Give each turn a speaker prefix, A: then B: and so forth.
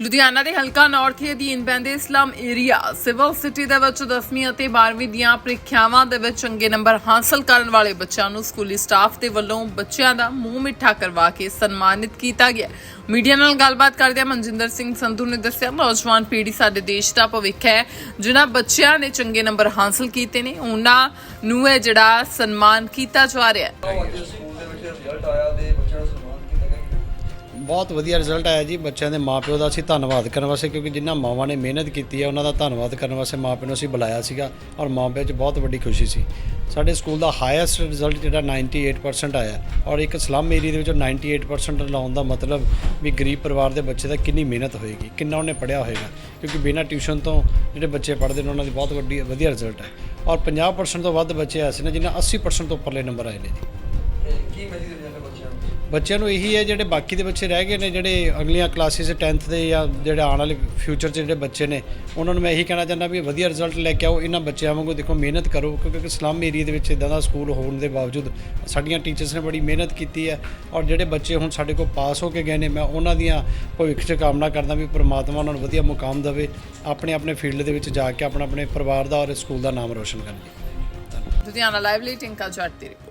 A: ਲੁਧਿਆਣਾ ਦੇ ਹਲਕਾ ਨਾਰਥ ਦੇ ਅਧੀਨ ਪੈਂਦੇ ਇਸਲਾਮ ਏਰੀਆ, ਸਿਵਲ ਸਿਟੀ ਦੇ ਵਿੱਚ 10ਵੀਂ ਅਤੇ 12ਵੀਂ ਦੀਆਂ ਪ੍ਰੀਖਿਆਵਾਂ ਦੇ ਵਿੱਚ ਚੰਗੇ ਨੰਬਰ ਹਾਸਲ ਕਰਨ ਵਾਲੇ ਬੱਚਿਆਂ ਨੂੰ ਸਕੂਲੀ ਸਟਾਫ ਦੇ ਵੱਲੋਂ ਬੱਚਿਆਂ ਦਾ ਮੂੰਹ ਮਿੱਠਾ ਕਰਵਾ ਕੇ ਸਨਮਾਨਿਤ ਕੀਤਾ ਗਿਆ। ਮੀਡੀਆ ਨਾਲ ਗੱਲਬਾਤ ਕਰਦਿਆਂ ਮਨਜਿੰਦਰ ਸਿੰਘ ਸੰਧੂ ਨੇ ਦੱਸਿਆ, ਨੌਜਵਾਨ ਪੀੜ੍ਹੀ ਸਾਡੇ ਦੇਸ਼ ਦਾ ਭਵਿੱਖ ਹੈ, ਜਿਨ੍ਹਾਂ ਬੱਚਿਆਂ ਨੇ ਚੰਗੇ ਨੰਬਰ ਹਾਸਲ ਕੀਤੇ ਨੇ, ਉਹਨਾਂ ਨੂੰ ਇਹ ਜਿਹੜਾ ਸਨਮਾਨ ਕੀਤਾ ਜਾ ਰਿਹਾ ਹੈ।
B: ਸਕੂਲ ਦੇ ਵਿੱਚ ਰਿਜ਼ਲਟ ਆਇਆ ਤੇ
C: ਬਹੁਤ ਵਧੀਆ ਰਿਜ਼ਲਟ ਆਇਆ ਜੀ। ਬੱਚਿਆਂ ਦੇ ਮਾਪਿਓ ਦਾ ਅਸੀਂ ਧੰਨਵਾਦ ਕਰਨ ਵਾਸਤੇ, ਕਿਉਂਕਿ ਜਿਨ੍ਹਾਂ ਮਾਵਾਂ ਨੇ ਮਿਹਨਤ ਕੀਤੀ ਹੈ, ਉਹਨਾਂ ਦਾ ਧੰਨਵਾਦ ਕਰਨ ਵਾਸਤੇ ਮਾਪਿਓ ਨੂੰ ਅਸੀਂ ਬੁਲਾਇਆ ਸੀਗਾ ਔਰ ਮਾਪਿਆਂ 'ਚ ਬਹੁਤ ਵੱਡੀ ਖੁਸ਼ੀ ਸੀ। ਸਾਡੇ ਸਕੂਲ ਦਾ ਹਾਈਐਸਟ ਰਿਜ਼ਲਟ ਜਿਹੜਾ 98% ਆਇਆ ਔਰ ਇੱਕ ਸਲਮ ਏਰੀਆ ਦੇ ਵਿੱਚੋਂ 98% ਲਾਉਣ ਦਾ ਮਤਲਬ ਵੀ ਗਰੀਬ ਪਰਿਵਾਰ ਦੇ ਬੱਚੇ ਦਾ ਕਿੰਨੀ ਮਿਹਨਤ ਹੋਏਗੀ, ਕਿੰਨਾ ਉਹਨੇ ਪੜਿਆ ਹੋਏਗਾ। ਕਿਉਂਕਿ ਬਿਨਾਂ ਟਿਊਸ਼ਨ ਤੋਂ ਜਿਹੜੇ ਬੱਚੇ ਪੜ੍ਹਦੇ ਨੇ, ਉਹਨਾਂ ਦੀ ਬਹੁਤ ਵੱਡੀ, ਵਧੀਆ ਰਿਜ਼ਲਟ ਹੈ। ਔਰ 50% ਤੋਂ ਵੱਧ ਬੱਚੇ ਐਸੇ ਨੇ ਜਿਨ੍ਹਾਂ 80% ਤੋਂ ਉੱਪਰਲੇ ਨੰਬਰ ਆਏ ਨੇ ਜੀ।
B: ਕੀ ਮੈਸੇਜ ਦੇਣਾ ਚਾਹੁੰਦੇ ਬੱਚਿਆਂ ਨੂੰ?
C: ਬੱਚਿਆਂ ਨੂੰ ਇਹੀ ਹੈ ਜਿਹੜੇ ਬਾਕੀ ਦੇ ਬੱਚੇ ਰਹਿ ਗਏ ਨੇ ਜਿਹੜੇ ਅਗਲੀਆਂ ਕਲਾਸਿਸ 10th ਦੇ ਜਾਂ ਜਿਹੜੇ ਆਉਣ ਵਾਲੇ ਫਿਊਚਰ 'ਚ ਜਿਹੜੇ ਬੱਚੇ ਨੇ ਉਹਨਾਂ ਨੂੰ ਮੈਂ ਇਹੀ ਕਹਿਣਾ ਚਾਹੁੰਦਾ ਵੀ ਵਧੀਆ ਰਿਜ਼ਲਟ ਲੈ ਕੇ ਆਓ। ਇਹਨਾਂ ਬੱਚਿਆਂ ਵਾਂਗੂ ਦੇਖੋ ਮਿਹਨਤ ਕਰੋ ਕਿਉਂਕਿ ਸਲਮ ਏਰੀਆ ਦੇ ਵਿੱਚ ਇਦਾਂ ਦਾ ਸਕੂਲ ਹੋਣ ਦੇ ਬਾਵਜੂਦ ਸਾਡੀਆਂ ਟੀਚਰਸ ਨੇ ਬੜੀ ਮਿਹਨਤ ਕੀਤੀ ਹੈ ਔਰ ਜਿਹੜੇ ਬੱਚੇ ਹੁਣ ਸਾਡੇ ਕੋਲ ਪਾਸ ਹੋ ਕੇ ਗਏ ਨੇ ਮੈਂ ਉਹਨਾਂ ਦੀਆਂ ਭਵਿੱਖ 'ਚ ਕਾਮਨਾ ਕਰਦਾ ਵੀ ਪ੍ਰਮਾਤਮਾ ਉਹਨਾਂ ਨੂੰ ਵਧੀਆ ਮੁਕਾਮ ਦੇਵੇ ਆਪਣੇ ਆਪਣੇ ਫੀਲਡ ਦੇ ਵਿੱਚ ਜਾ ਕੇ ਆਪਣਾ ਆਪਣੇ ਪਰਿਵਾਰ ਦਾ ਔਰ ਸਕੂਲ ਦਾ ਨਾਮ ਰੋਸ਼ਨ ਕਰਨ।
A: ਲੁਧਿਆਣਾ ਲਾਈਵ ਲਈ ਟਿੰਕਾ ਜੱਟ ਦੀ ਰਿਪੋਰਟ